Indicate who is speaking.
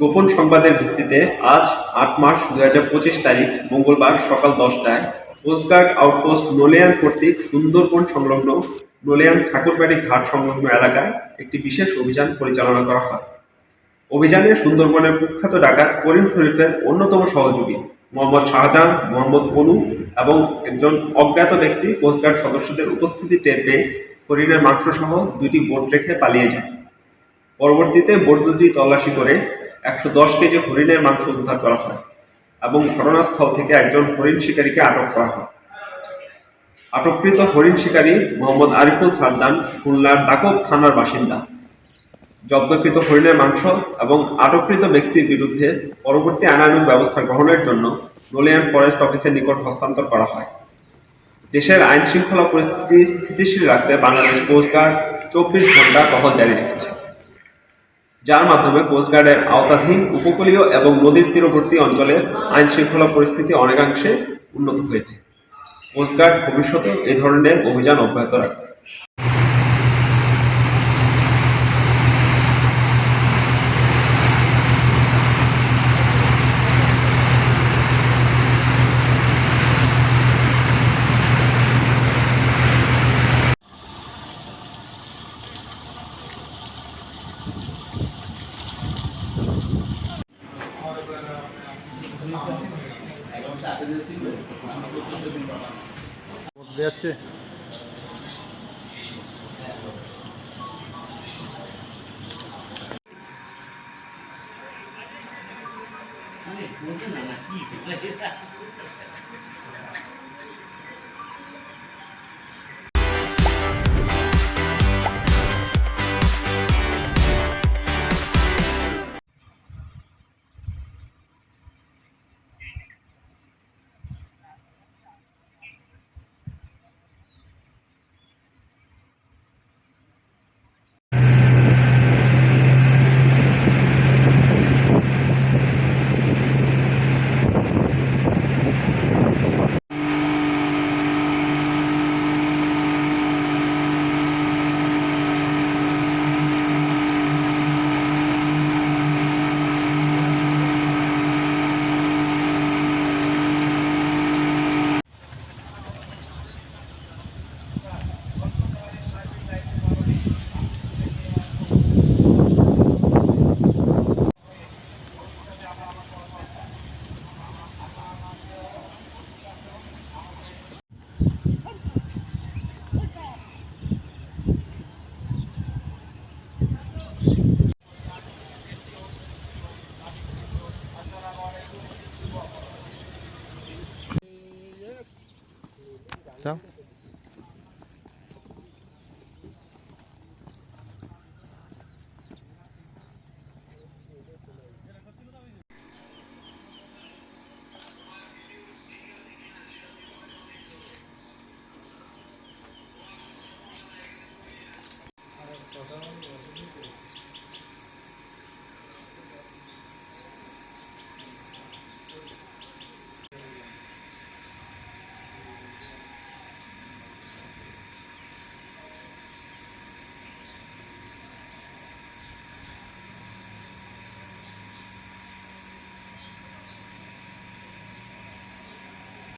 Speaker 1: গোপন সংবাদের ভিত্তিতে আজ আট মার্চ পঁচিশ তারিখ মঙ্গলবার সকাল দশটায় কোস্টগার্ড আউটপোস্ট নোলেয়ান কর্তৃক সুন্দরবন সংলগ্ন নোলেয়ান ঠাকুরবাড়ি ঘাট সংলগ্ন এলাকায় একটি বিশেষ অভিযান পরিচালনা করা হয়। অভিযানে সুন্দরবনের কুখ্যাত ডাকাত করিম শরীফের অন্যতম সহযোগী মোহাম্মদ শাহজাহান, মোহাম্মদ অনু এবং একজন অজ্ঞাত ব্যক্তি কোস্টগার্ড সদস্যদের উপস্থিতি টের পেয়ে হরিণের মাংস সহ দুটি বোট রেখে পালিয়ে যায়। পরবর্তীতে বোট দুটি তল্লাশি করে একশো দশ কেজি হরিণের মাংস উদ্ধার করা হয় এবং ঘটনাস্থল থেকে একজন হরিণ শিকারীকে আটক করা হয়। আটককৃত হরিণ শিকারী মোহাম্মদ আরিফুল সাদ্দান খুলনার দাকব থানার বাসিন্দা। জব্দকৃত হরিণের মাংস এবং আটককৃত ব্যক্তির বিরুদ্ধে পরবর্তী আইনানুগ ব্যবস্থা গ্রহণের জন্য নোলিয়ান ফরেস্ট অফিসের নিকট হস্তান্তর করা হয়। দেশের আইন শৃঙ্খলা পরিস্থিতি স্থিতিশীল রাখতে বাংলাদেশ কোস্টগার্ড চব্বিশ ঘণ্টা টহল জারি রেখেছে। যার মাধ্যমে কোস্টগার্ডের আওতাধীন, উপকূলীয় এবং নদীর তীরবর্তী অঞ্চলে আইন শৃঙ্খলা পরিস্থিতি অনেকাংশে উন্নত হয়েছে। কোস্টগার্ড ভবিষ্যতে এই ধরনের অভিযান অব্যাহত রাখবে।
Speaker 2: বদলে যাচ্ছে Ciao.